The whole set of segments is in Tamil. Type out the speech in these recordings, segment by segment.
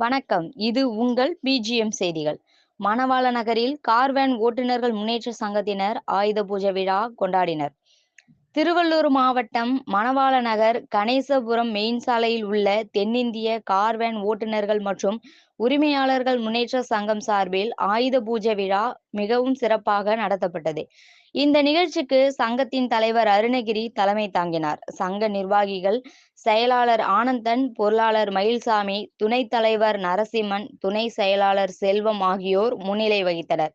வணக்கம். இது உங்கள் பிஜிஎம் செய்திகள். மணவாள நகரில் கார்வேன் ஓட்டுநர்கள் முன்னேற்ற சங்கத்தினர் ஆயுத பூஜை விழா கொண்டாடினர். திருவள்ளூர் மாவட்டம் மணவாள நகர் கணேசபுரம் மெயின் சாலையில் உள்ள தென்னிந்திய கார்வேன் ஓட்டுநர்கள் மற்றும் உரிமையாளர்கள் முன்னேற்ற சங்கம் சார்பில் ஆயுத பூஜை விழா மிகவும் சிறப்பாக நடத்தப்பட்டது. இந்த நிகழ்ச்சிக்கு சங்கத்தின் தலைவர் அருணகிரி தலைமை தாங்கினார். சங்க நிர்வாகிகள் செயலாளர் ஆனந்தன் பொருளாளர் மயில்சாமி துணைத் தலைவர் நரசிம்மன் துணை செயலாளர் செல்வம் ஆகியோர் முன்னிலை வகித்தனர்.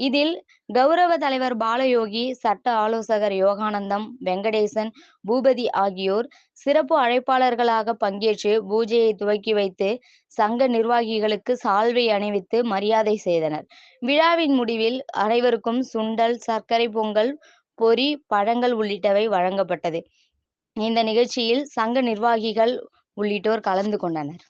இதில் கௌரவ தலைவர் பாலயோகி சட்ட ஆலோசகர் யோகானந்தம் வெங்கடேசன் பூபதி ஆகியோர் சிறப்பு அழைப்பாளர்களாக பங்கேற்று பூஜையை துவக்கி வைத்து சங்க நிர்வாகிகளுக்கு சால்வை அணிவித்து மரியாதை செய்தனர். விழாவின் முடிவில் அனைவருக்கும் சுண்டல் சர்க்கரை பொங்கல் பொரி பழங்கள் உள்ளிட்டவை வழங்கப்பட்டது. இந்த நிகழ்ச்சியில் சங்க நிர்வாகிகள் உள்ளிட்டோர் கலந்து கொண்டனர்.